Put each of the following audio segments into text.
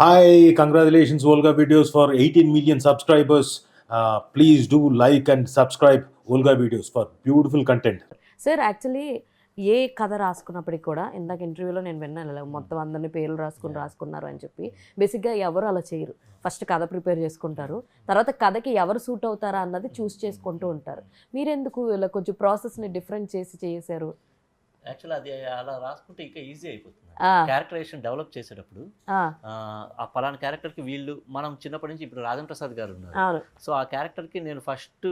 Hi, congratulations, Olga Videos, for 18 million subscribers. Uh, please do like and subscribe Olga Videos for beautiful content. Sir actually ఏ కథ రాసుకున్నప్పటికి కూడా ఇందాక ఇంటర్వ్యూలో నేను విన్నాను ఇలా మొత్తం అందరిని పేర్లు రాసుకుని రాసుకున్నారు అని చెప్పి. బేసిక్గా ఎవరు అలా చేయరు. ఫస్ట్ కథ ప్రిపేర్ చేసుకుంటారు. తర్వాత కథకి ఎవరు సూట్ అవుతారా అన్నది చూస్ చేసుకుంటూ ఉంటారు. మీరెందుకు ఇలా కొంచెం ప్రాసెస్ని డిఫరెంట్ చేసి చేశారు యాక్చువల్ అది అలా రాసుకుంటే ఇంకా ఈజీ అయిపోతుంది. ఆ, క్యారెక్టరేషన్ డెవలప్ చేసేటప్పుడు ఆ, పలానా క్యారెక్టర్కి వీళ్ళు మనం చిన్నప్పటి నుంచి ఇప్పుడు రాజన్ ప్రసాద్ గారు ఉన్నారు. సో ఆ క్యారెక్టర్కి నేను ఫస్ట్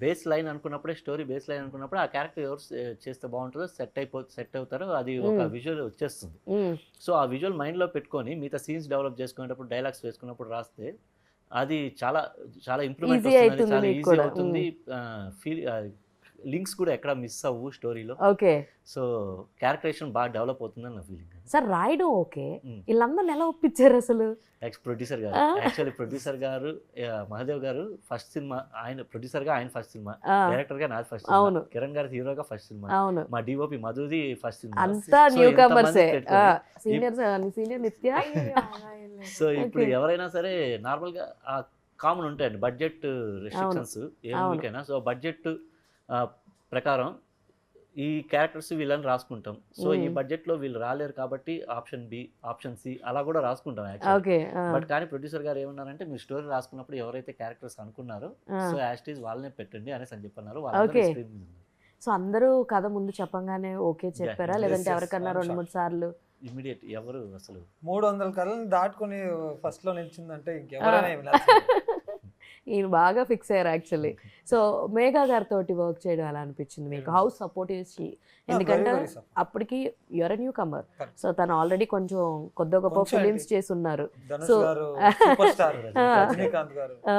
బేస్ లైన్ అనుకున్నప్పుడే స్టోరీ బేస్ లైన్ అనుకున్నప్పుడు ఆ క్యారెక్టర్ ఎవరు చేస్తే బాగుంటుందో సెట్ అయిపో సెట్ అవుతారో అది ఒక. విజువల్ వచ్చేస్తుంది. సో ఆ విజువల్ మైండ్లో పెట్టుకొని మిగతా సీన్స్ డెవలప్ చేసుకునేటప్పుడు డైలాగ్స్ వేసుకున్నప్పుడు రాస్తే అది చాలా చాలా ఇంప్రూవ్మెంట్ చాలా ఈజీ. అవుతుంది. ఫీల్ లింక్స్ కూడా ఎక్కడ మిస్ అవ్వు స్టోరీలో. ఓకే. సో క్యారెక్టరేషన్ బాగా డెవలప్ అవుతుందని నా ఫీలింగ్ సార్ రాయడం ఓకే. ఉమ్. వీళ్ళందరిని ఎలా ఒప్పించారు అసలు? ప్రొడ్యూసర్ గారు. యాక్చువల్లీ ప్రొడ్యూసర్ గారు మహాదేవ్ గారు ఫస్ట్ సినిమా ఆయన ప్రొడ్యూసర్గా ఆయన ఫస్ట్ సినిమా. డైరెక్టర్గా నాది ఫస్ట్ అవును. సినిమా కిరణ్ గారు హీరోగా ఫస్ట్ సినిమా. అవును. మా డిఓపి మధుది ఫస్ట్ సినిమా. అంతా న్యూ కమర్సే సీనియర్ సీనియర్ నిత్య. సో ఇప్పుడు. ఎవరైనా సరే నార్మల్గా కామన్ ఉంటాయండి బడ్జెట్ రెస్ట్రిక్షన్స్ ఏ. మూవీకైనా. సో బడ్జెట్ ప్రకారం ఈ క్యారెక్టర్స్ వీళ్ళని రాసుకుంటాం. సో ఈ. బడ్జెట్లో వీళ్ళు రాలేరు కాబట్టి ఆప్షన్ బి ఆప్షన్ సి అలా కూడా రాసుకుంటాం బట్ కానీ ప్రొడ్యూసర్ గారు ఏమన్నారంటే మీరు స్టోరీ రాసుకున్నప్పుడు ఎవరైతే క్యారెక్టర్స్ అనుకున్నారో సో యాస్టీస్ వాళ్ళనే పెట్టండి అనేసి అని చెప్పన్నారు. సో అందరూ కథ ముందు చెప్పంగానే ఓకే చెప్పారా? లేదంటే ఎవరికన్నా రెండు. మూడు సార్లు? ఇమ్మీడియట్ ఎవరు అసలు? మూడు వందల కళ్ళని దాటుకుని ఫస్ట్లో నిలిచిందంటే ఇంకెవరైనా. ఈయన బాగా ఫిక్స్ అయ్యారు యాక్చువల్లీ సో మేఘా గారితో వర్క్ చేయడం ఎలా అనిపించింది మీకు. హౌస్ సపోర్ట్ Ah, ఎందుకంటే. అప్పటికి యువర్ న్యూ కమర్. సో తను ఆల్రెడీ కొంచెం కొద్ది గొప్ప ఫిలిమ్స్? చేసి ఉన్నారు ఆ,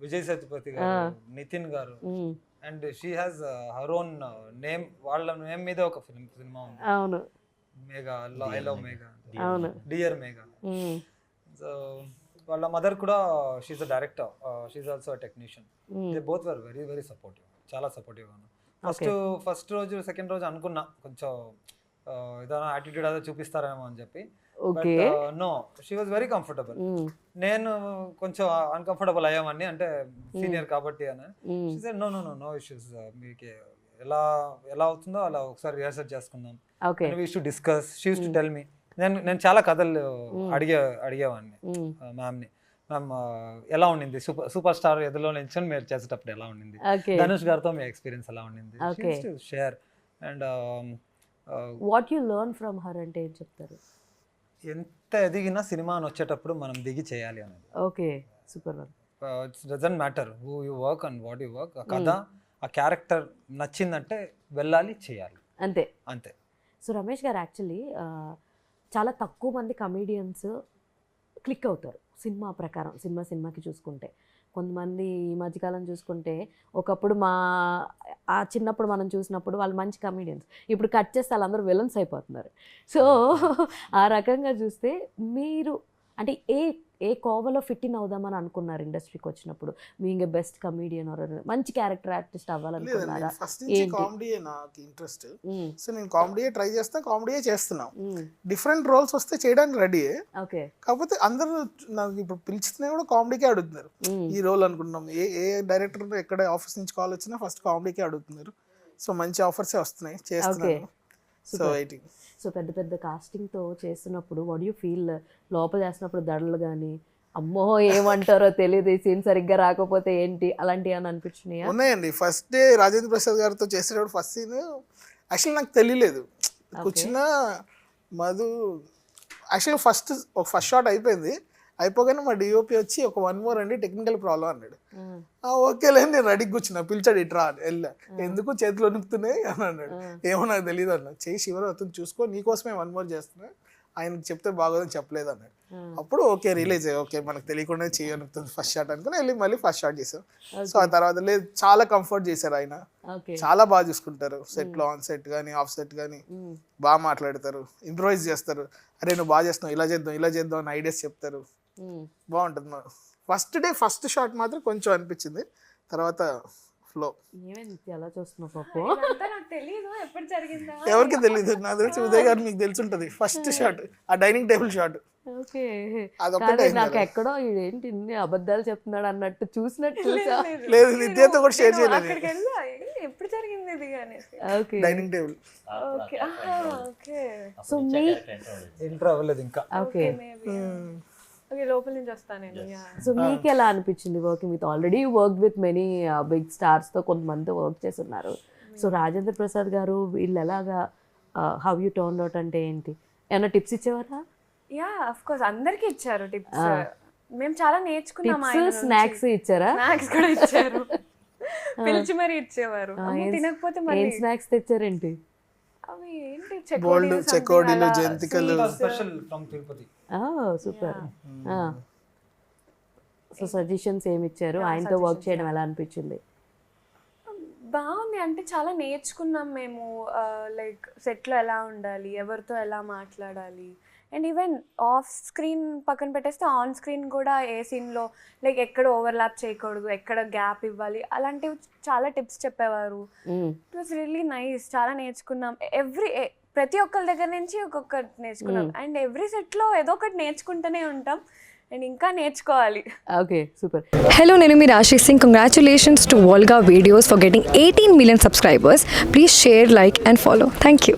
విజయ్ సత్యపతి. గారు నితిన్ గారు. And she has her own name వాళ్ళ నేమ్ మీద ఒక ఫిల్మ్ సినిమా ఉంది. అవును. మేఘా ఐ లవ్ మేఘా అవును. డియర్ మేఘా సో వాళ్ళ మదర్ కూడా she a director she also technician they both were very very supportive చాలా సపోర్టివ్ ఫస్ట్. ఫస్ట్ రోజు సెకండ్ రోజు అనుకున్నా కొంచెం ఆ, ఏదైనా యాటిట్యూడ్ అదే చూపిస్తారేమో అని చెప్పి. No she was very comfortable నేను కొంచెం అన్కంఫర్టబుల్ అయ్యామని అంటే సీనియర్ కాబట్టి అని. No no no no issues మీకు ఎలా ఎలా అవుతుందో అలా ఒకసారి రిహర్సల్ చేసుకుందాం. Okay we to discuss she's to. Tell me నేను నేను చాలా కథలు. అడిగే అడిగేవాడిని. మ్యామ్ని మ్యామ్ ఎలా ఉండింది? సూపర్ సూపర్ స్టార్ ఎదులో నిల్చొని మీరు చేసేటప్పుడు ఎలా ఉండింది? ధనుష్ గారితో మీ ఎక్స్పీరియన్స్ ఎలా ఉండింది. Share and what you learn from her అంటే ఏం చెప్తారు? ఎంత ఎదిగినా సినిమా అని వచ్చేటప్పుడు మనం దిగి చేయాలి అనేది. Okay. Super it's doesn't matter who you work and what you work ఆ కథ ఆ క్యారెక్టర్ నచ్చిందంటే వెళ్ళాలి చేయాలి. అంతే. అంతే. సో రమేష్ గారు యాక్చువల్లీ చాలా తక్కువ మంది కమీడియన్స్ క్లిక్ అవుతారు. సినిమా ప్రకారం సినిమా సినిమాకి చూసుకుంటే. కొంతమంది ఈ మధ్యకాలం చూసుకుంటే ఒకప్పుడు మా ఆ చిన్నప్పుడు మనం చూసినప్పుడు వాళ్ళు మంచి కమీడియన్స్ ఇప్పుడు కట్ చేస్తే వాళ్ళందరూ విలన్స్ అయిపోతున్నారు. సో ఆ రకంగా చూస్తే మీరు అంటే ఏ ఏ కోవలో ఫిట్ ఇన్ అవుదామని అనుకున్నారు ఇండస్ట్రీకి వచ్చినప్పుడు? మీ ఇంకా బెస్ట్ కమీడియన్ మంచి క్యారెక్టర్ ఆర్టిస్ట్ అవ్వాలనుకున్నారా? ఫస్ట్ నుంచి? కామెడీయే నాకు ఇంట్రెస్ట్ సో నేను కామెడీయే ట్రై చేస్తా కామెడీయే చేస్తున్నాం. డిఫరెంట్ రోల్స్ వస్తే చేయడానికి రెడీయే ఓకే. కాకపోతే అందరూ నాకు ఇప్పుడు పిలిచినా కూడా కామెడీకే అడుగుతున్నారు. ఈ రోల్ అనుకుంటున్నాం ఏ ఏ డైరెక్టర్ ఎక్కడ ఆఫీస్ నుంచి కాల్ వచ్చినా ఫస్ట్ కామెడీకే అడుగుతున్నారు. సో మంచి ఆఫర్సే వస్తున్నాయి. చేస్తున్నాను. సో సో పెద్ద పెద్ద కాస్టింగ్తో చేస్తున్నప్పుడు వాట్ యూ ఫీల్ లోపల చేస్తున్నప్పుడు దడలు కానీ అమ్మో ఏమంటారో తెలియదు. ఈ సీన్ సరిగ్గా రాకపోతే ఏంటి? అలాంటివి అని అనిపించినాయా? ఉన్నాయండి. ఫస్ట్ డే రాజేంద్ర ప్రసాద్ గారితో చేసేటప్పుడు ఫస్ట్ సీన్ యాక్చువల్లీ నాకు తెలియలేదు. కూర్చున్న మధు యాక్చువల్లీ ఫస్ట్ ఒక ఫస్ట్ షాట్ అయిపోయింది. అయిపోగానే మా డిఓపి వచ్చి ఒక వన్ మోర్ అండి టెక్నికల్ ప్రాబ్లం అన్నాడు. "ఆ, ఓకేలే నేను రెడీకి కూర్చున్నా. పిలిచాడు ఇట్రా వెళ్ళా ఎందుకు చేతులు వణుకుతున్నాయి అని అన్నాడు. ఏమో నాకు తెలియదు అన్న చేయి శివరు అతను చూసుకో నీకోసమే వన్ మోర్ చేస్తున్నా. ఆయనకి చెప్తే బాగోదని చెప్పలేదు అన్నాడు. అప్పుడు ఓకే రిలీజ్ అయ్యి. ఓకే మనకు తెలియకుండా చెయ్యి వణుకుతుంది ఫస్ట్ షాట్ అనుకుని వెళ్ళి మళ్ళీ ఫస్ట్ షాట్ చేసాం సో ఆ తర్వాత లేదు చాలా కంఫర్ట్ చేశారు ఆయన. ఓకే. చాలా బాగా చూసుకుంటారు. సెట్లో ఆన్ సెట్ కానీ ఆఫ్ సెట్ కానీ ఉమ్, బాగా మాట్లాడతారు ఇంప్రూవైజ్ చేస్తారు. అరే నువ్వు బాగా చేస్తున్నావు ఇలా చేద్దాం ఇలా చేద్దాం అని ఐడియాస్ చెప్తారు. బాగుంటుంది. ఫస్ట్ డే ఫస్ట్ షాట్ మాత్రం కొంచెం అనిపించింది. తర్వాత ఫ్లో అలా చూస్తున్నావు పాపు? ఇదంతా నాకు తెలియదు ఎప్పుడు జరిగిందా. ఎవరికి తెలియదు నాకు తెలిసి ఉదయ్ గారు మీకు తెలిసి ఉంటుంది ఫస్ట్ షాట్ ఆ డైనింగ్ టేబుల్ షాట్ ఓకే. నాకు. ఎక్కడో ఏంటి ఇన్ని అబద్ధాలు చెప్తున్నాడు అన్నట్టు చూసినట్టు చూసా లేదు. నిత్యతో కూడా షేర్ చేయలేదు. అక్కడికి వెళ్ళా. "ఏంటి, ఎప్పుడు జరిగింది ఇది అనేసి. Okay. Dining table okay. Okay. So మీ ఎంటర్ అవ్వలేదు ఇంకా. ఓకే. మేబీ ఓకే లోపల నుంచి వస్తాను సో మీకు ఎలా అనిపించింది working with already work with many big స్టార్స్తో కొంతమందితో వర్క్ చేస్తున్నారు. సో రాజేంద్ర ప్రసాద్ గారు వీళ్ళు ఎలాగా హౌ యూ టర్న్ అవుట్ అంటే ఏంటి? ఏమైనా టిప్స్ ఇచ్చేవారా? యా అఫ్ కోర్స్ అందరికి ఇచ్చారు టిప్స్ మేము చాలా నేర్చుకున్నాం స్నాక్స్ ఇచ్చారా? స్నాక్స్ కూడా ఇచ్చారు. పిలిచి మరీ ఇచ్చేవారు. తినకపోతే మళ్ళీ. స్నాక్స్ తెచ్చారేంటి? అవి ఏంటి? బోల్డ్ చెకోడీలు, జంతికలు. Special from Tirupati super. So suggestions ఏమి ఇచ్చారు ఆయనతో వర్క్ చేయడం ఎలా అనిపించింది? బాగుంది. అంటే చాలా నేర్చుకున్నాం మేము. లైక్ సెట్లో ఎలా ఉండాలి ఎవరితో ఎలా మాట్లాడాలి అండ్ ఈవెన్ ఆఫ్ స్క్రీన్ పక్కన పెట్టేస్తే ఆన్ స్క్రీన్ కూడా ఏ సీన్లో లైక్ ఎక్కడ ఓవర్లాప్ చేయకూడదు ఎక్కడ గ్యాప్ ఇవ్వాలి అలాంటివి చాలా టిప్స్ చెప్పేవారు. ఇట్ వాస్ రియల్లీ నైస్ చాలా నేర్చుకున్నాం. ఎవ్రీ ప్రతి ఒక్కరి దగ్గర నుంచి ఒక్కొక్కటి నేర్చుకున్నాం. అండ్ ఎవ్రీ సెట్లో ఏదో ఒకటి నేర్చుకుంటూనే ఉంటాం. అండ్ ఇంకా నేర్చుకోవాలి. Okay super. Hello, నేను మీ Rashi Singh. Congratulations to Volga Videos for getting 18 million subscribers. Please share, like, and follow. Thank you.